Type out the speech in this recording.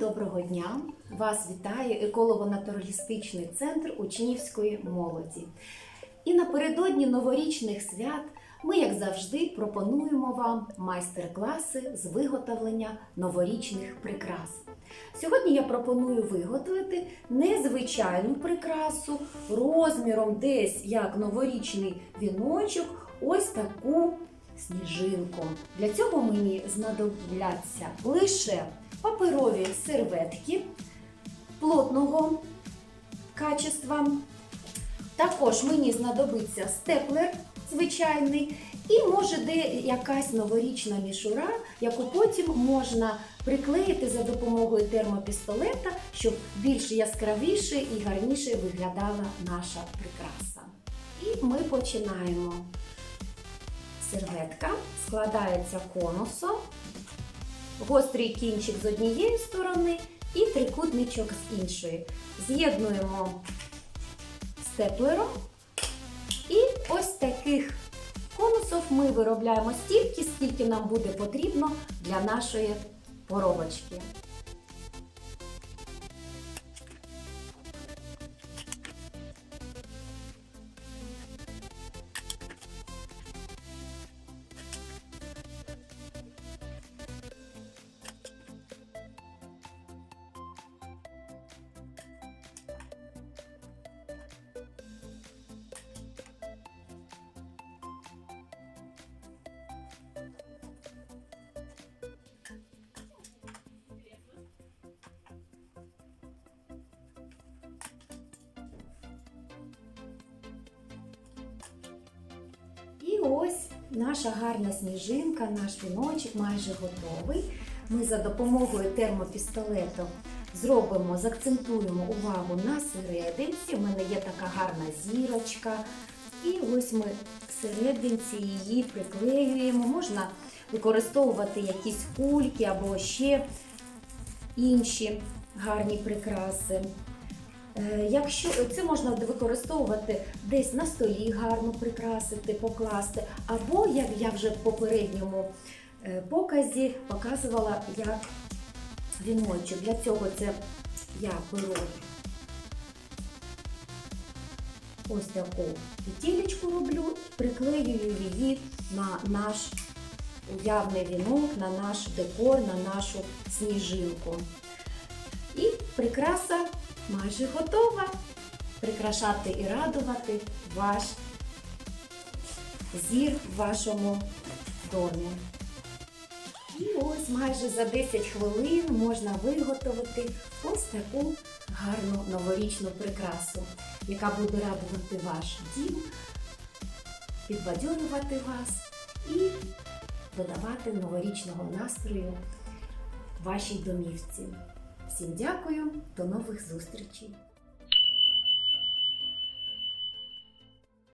Доброго дня! Вас вітає еколого-натуралістичний центр учнівської молоді. І напередодні новорічних свят ми, як завжди, пропонуємо вам майстер-класи з виготовлення новорічних прикрас. Сьогодні я пропоную виготовити незвичайну прикрасу розміром десь як новорічний віночок, ось таку сніжинку. Для цього мені знадобляться лише паперові серветки плотного качества. Також мені знадобиться степлер звичайний, і може де якась новорічна мішура, яку потім можна приклеїти за допомогою термопістолета, щоб більш яскравіше і гарніше виглядала наша прикраса. І ми починаємо. Серветка складається конусом, гострий кінчик з однієї сторони і трикутничок з іншої. З'єднуємо степлером. І ось таких конусів ми виробляємо стільки, скільки нам буде потрібно для нашої поробочки. Наша гарна сніжинка, наш віночок майже готовий. Ми за допомогою термопістолету зробимо, закцентуємо увагу на серединці. У мене є така гарна зірочка. І ось ми всерединці її приклеюємо. Можна використовувати якісь кульки або ще інші гарні прикраси. Е, Якщо це можна використовувати десь на столі гарно прикрасити, покласти, або як я вже в попередньому е, показі показувала як віночок. Для цього це я беру ось таку петелечку роблю, приклеюю її на наш уявний вінок, на наш декор, на нашу сніжинку. І прикраса майже готова. Прикрашати і радувати ваш зір в вашому домі. І ось майже за 10 хвилин можна виготовити ось таку гарну новорічну прикрасу, яка буде радувати ваш дім, підбадьорювати вас і додавати новорічного настрою вашій домівці. Всім дякую, до нових зустрічей!